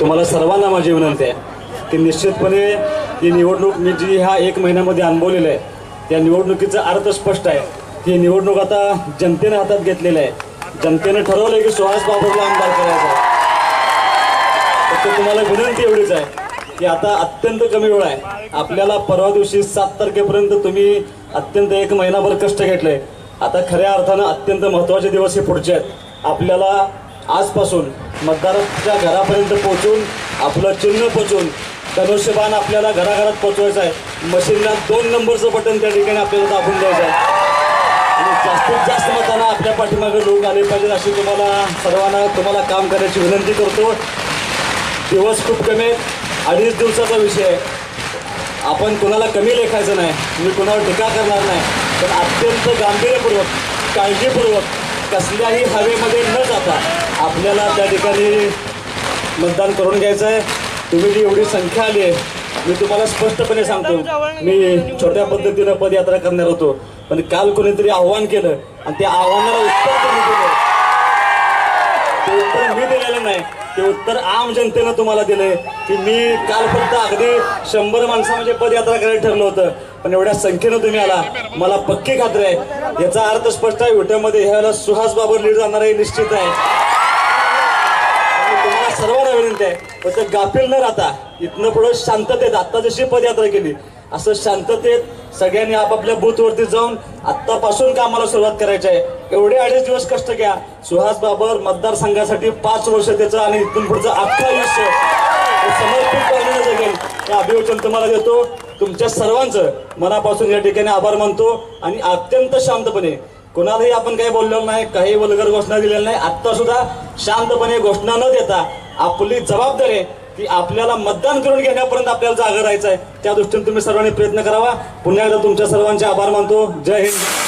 तुम्हाला सर्वांना माझी विनंती आहे. की निश्चितपणे ही निवडणूक मी जी ह्या एक महिन्यामध्ये अनुभवलेलं आहे त्या निवडणुकीचा अर्थ स्पष्ट आहे. ही निवडणूक आता जनतेनं हातात घेतलेली आहे. जनतेनं ठरवलं की सुहास बाबूला आमदार करायचा आहे. फक्त तुम्हाला विनंती एवढीच आहे की आता अत्यंत कमी वेळ आहे. आपल्याला परवा दिवशी सात तारखेपर्यंत तुम्ही अत्यंत एक महिनाभर कष्ट घेतले. आता खऱ्या अर्थानं अत्यंत महत्त्वाचे दिवस हे पुढचे आहेत. आपल्याला आजपासून मतदाराच्या घरापर्यंत पोहोचून आपलं चिन्ह पोचून धनुष्यबाण आपल्याला घराघरात पोचवायचं आहे. मशीनला दोन नंबरचं बटन त्या ठिकाणी आपल्याला दाबून द्यायचं आहे. आणि जास्तीत जास्त मतांना आपल्या पाठीमागे लोक आले पाहिजेत अशी तुम्हाला सर्वांना तुम्हाला काम करायची विनंती करतो. दिवस खूप कमी आहेत. अडीच दिवसाचा विषय आहे. आपण कोणाला कमी लेखायचं नाही. मी कुणावर टीका करणार नाही. पण अत्यंत गांभीर्यपूर्वक काळजीपूर्वक कसल्याही हवेमध्ये न जाता आपल्याला त्या ठिकाणी मतदान करून घ्यायचं आहे तुम्ही जी एवढी संख्या आली आहे मी तुम्हाला स्पष्टपणे सांगतो. मी छोट्या पद्धतीनं पदयात्रा करणार होतो. पण काल कोणीतरी आव्हान केलं आणि त्या आव्हानाला उत्तर तुम्ही दिलं. ते उत्तर मी दिलेलं नाही ते उत्तर आम जनतेनं तुम्हाला दिलंय की मी काल फक्त अगदी शंभर माणसं म्हणजे पदयात्रा करायला ठरलं होतं. पण एवढ्या संख्येनं तुम्ही आला. मला पक्की खात्री आहे. याचा अर्थ स्पष्ट आहे विट्यामध्ये ह्याला सुहास बाबर लीड जाणार आहे निश्चित आहे. सर्वांना फक्त म्हणजे गाफील न राहता इथनं पुढं शांततेत आता जशी पदयात्रा केली असं शांततेत सगळ्यांनी आपापल्या बूथवरती जाऊन आत्तापासून कामाला सुरुवात करायची आहे. एवढे अडीच दिवस कष्ट घ्या. सुहास बाबर मतदारसंघासाठी पाच वर्ष त्याचं आणि इथून पुढचं अख्खा आयुष्य समर्पित करण्याचं जगेल. हे अभिवचन तुम्हाला देतो. तुमच्या सर्वांचं मनापासून या ठिकाणी आभार मानतो आणि अत्यंत शांतपणे कोणालाही आपण काही बोललेलो नाही काही वल्गर घोषणा दिलेल्या नाही आत्ता सुद्धा शांतपणे घोषणा न देता आपली जबाबदारी आहे की आपल्याला मतदान करून घेण्यापर्यंत आपल्याला जागा राहायचं आहे. त्या दृष्टीने तुम्ही सर्वांनी प्रयत्न करावा. पुन्हा एकदा तुमच्या सर्वांचे आभार मानतो. जय हिंद.